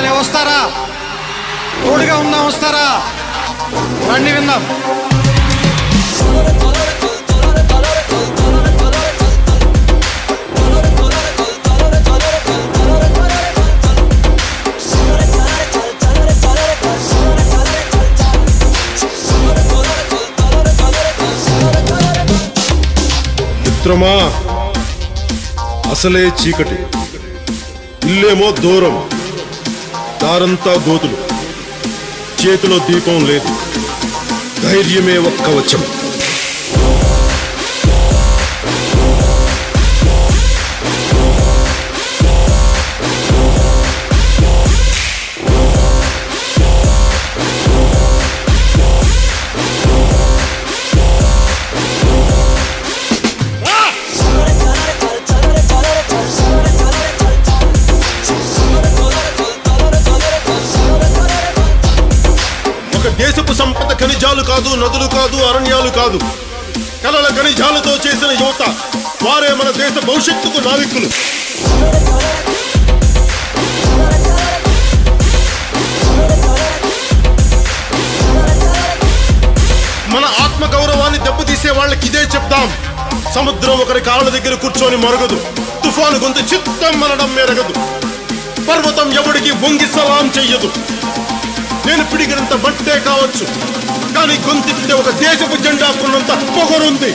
రాగానే వస్తారా? తోడుగా ఉందాం వస్తారా? రండి విందాం. మిత్రమా అసలే చీకటి. ఇల్లేమో దూరం. దారంతా గోతులు. చేతిలో దీపం లేదు. ధైర్యమే ఒక్క వచ్చం దేశపు సంపద ఖనిజాలు కాదు నదులు కాదు అరణ్యాలు కాదు. కలల ఖనిజాలతో చేసిన యువత వారే మన దేశ భవిష్యత్తుకు నావికులు మన ఆత్మ గౌరవాన్ని దెబ్బతీసే వాళ్ళకి ఇదే చెప్తాం సముద్రం ఒకరి కాళ్ళ దగ్గర కూర్చొని మరగదు. తుఫాను గొంతు చిత్తం మనడం మెరగదు. పర్వతం ఎవడికి వంగి సలాం చెయ్యదు. నేను పిడిగినంత బట్టే కావచ్చు. కానీ గొంతెత్తితే ఒక దేశపు జెండా కొన్నంత పొగరుంది.